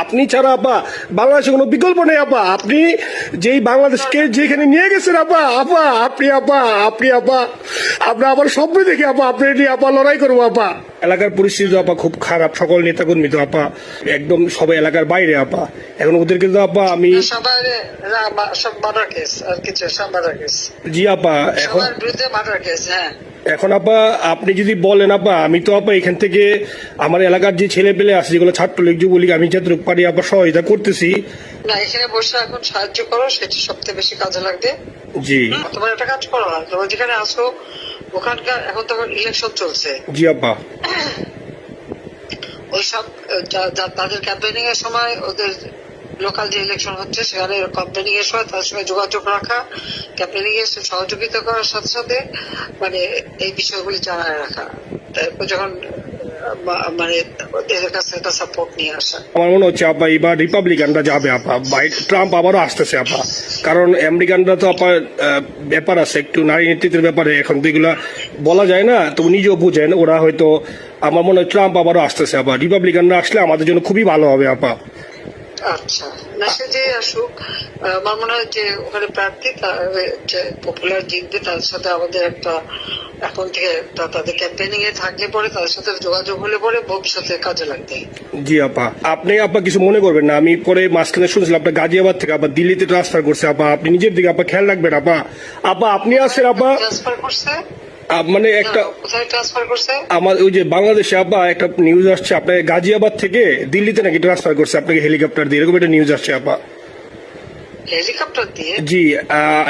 আপনি ছাড়া আপা বাংলাদেশে কোনো বিকল্প নেই আপা। আপনি যেই বাংলাদেশকে যেখানে নিয়ে গেছেন আপা আপা আপনি আপা আপনি আপা। আমরা আবার স্বপ্ন দেখি আপা আপনি নিয়ে আপা লড়াই করব আপা। এলাকার পরিস্থিতি তো আপা খুব খারাপ সকল নেতাকর্মী তো আপা একদম সবাই এলাকার বাইরে আপা। এখন ওদেরকে তো আপা আমি জি আপা এখন বিরুদ্ধে হ্যাঁ। এখন আপা আপনি যদি বলেন আপা আমি তো আপা এখান থেকে আমার এলাকার যে ছেলে পেলে আছে যেগুলো ছাত্রলীগ যুবলীগ আমি যতটুকু পারি আপা সহযোগিতা করতেছি। না এখানে বসে এখন সাহায্য করো সেটা বেশি কাজে লাগবে। জি। তোমার একটা কাজ করো না তোমার যেখানে আসো ওখানকার এখন তো ইলেকশন চলছে। জি আপা। ওই সব যা- যা- তাদের ক্যাম্পেনিং এর সময় ওদের লোকাল যে ইলেকশন হচ্ছে, সেখানে ক্যাম্পেনিং এর তাদের সঙ্গে যোগাযোগ রাখা ক্যাম্পেনিং এর সহযোগিতা করার সাথে সাথে মানে এই বিষয়গুলি জানায় রাখা। তারপর যখন মানে একটা সাপোর্ট নিয়ে আসা। আমার মনে হচ্ছে, আপা, এবার রিপাবলিকানরা যাবে, আপা। বাই ট্রাম্প আবারও আসতেছে, আপা। কারণ আমেরিকানরা তো, আপা ব্যাপার আছে, একটু নারী নেতৃত্বের ব্যাপারে এখন তো বলা যায় না তো নিজেও বুঝেন, ওরা হয়তো, আমার মনে হয় ট্রাম্প আবারও আসতেছে, আপা। রিপাবলিকানরা আসলে আমাদের জন্য খুবই ভালো হবে, আপা। আচ্ছা। আসুক আমার মনে হয় যে ওখানে প্রার্থী যে পপুলার জিতবে তার সাথে আমাদের একটা এখন থেকে তাদের ক্যাম্পেনিং এ থাকলে পরে তাদের সাথে যোগাযোগ হলে পরে ভবিষ্যতে কাজে লাগবে। জি আপা। আপনি আপা কিছু মনে করবেন না। আমি পরে মাঝখানে শুনছিলাম আপনার গাজিয়াবাদ থেকে আপা দিল্লিতে ট্রান্সফার করছে আপা। আপনি নিজের দিকে আপা খেয়াল রাখবেন আপা। আপা আপনি আছেন আপা? ট্রান্সফার করছে? মানে একটা কোথায় ট্রান্সফার করছে? আমার ওই যে বাংলাদেশে আপা একটা নিউজ আসছে আপনার গাজিয়াবাদ থেকে দিল্লিতে নাকি ট্রান্সফার করছে আপনাকে হেলিকপ্টার দিয়ে এরকম একটা নিউজ আসছে আপা হেলিকপ্টার দিয়ে? জি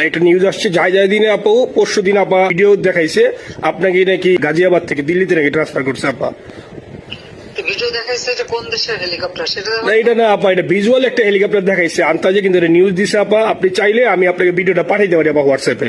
একটা নিউজ আসছে যাই যাই দিনে আপু পরশু দিন আপা ভিডিও দেখাইছে আপনাকে নাকি গাজিয়াবাদ থেকে দিল্লিতে নাকি ট্রান্সফার করছে আপা ভিডিও দেখাইছে যে কোন দেশের হেলিকপ্টার সেটা না এটা না আপা এটা ভিজুয়াল একটা হেলিকপ্টার দেখাইছে আন্তাজে কিন্তু নিউজ দিছে আপা আপনি চাইলে আমি আপনাকে ভিডিওটা পাঠিয়ে দেবো আপা হোয়াটসঅ্যাপে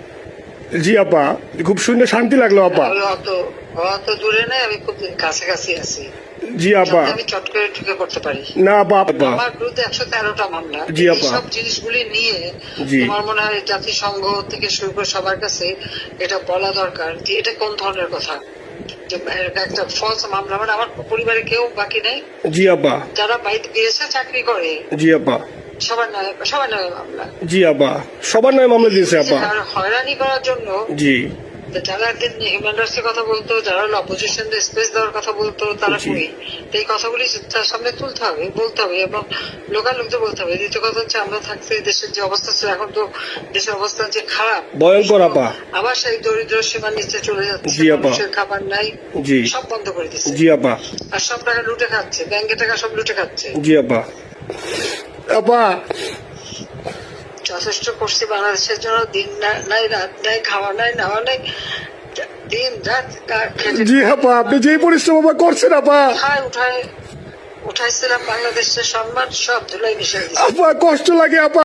জি আপা। খুব শুনে শান্তি লাগল আপা। অত অত দূরে নেই আমি খুব কাছাকাছি আছি। জি আপা। আমি চট করে ঢুকে পড়তে পারি। না আপা আপা। আমার বিরুদ্ধে একশো তেরোটা মামলা। জি, আপা। সব জিনিসগুলি নিয়ে আমার মনে হয় জাতিসংঘ থেকে শুরু করে সবার কাছে এটা বলা দরকার যে এটা কোন ধরনের কথা? যে একটা ফলস মামলা মানে আমার পরিবারে কেউ বাকি নেই। জি আপা। যারা বাইরে চাকরি করে। জি আপা। সবার নয় সবার নয় মামলা। জি আপা সবার নয় মামলা দিয়েছে আপা হয়রানি করার জন্য জি। যারা একদিন হিউম্যান রাইটস এর কথা বলতো যারা অপোজিশন স্পেস দেওয়ার কথা বলতো তারা। কই? তো এই কথাগুলি তার সামনে তুলতে হবে বলতে হবে এবং লোকাল লোকদের বলতে হবে। দ্বিতীয় কথা হচ্ছে আমরা থাকতে দেশের যে অবস্থা ছিল এখন তো দেশের অবস্থা যে খারাপ ভয়ঙ্কর আপা আবার সেই দরিদ্র সীমার নিচে চলে যাচ্ছে মানুষের খাবার নাই সব বন্ধ করে দিচ্ছে। জি আপা আর সব টাকা লুটে খাচ্ছে ব্যাংকের টাকা সব লুটে খাচ্ছে। জি আপা আপা। যথেষ্ট করছি বাংলাদেশের জন্য দিন নাই রাত নাই খাওয়া নাই নাওয়া নাই দিন রাত জি আপা আপনি যেই পরিশ্রম আপা করছেন আপা। উঠায় উঠায় উঠাইছিলাম বাংলাদেশের সম্মান সব ধুলাই মিশে আপা কষ্ট লাগে আপা।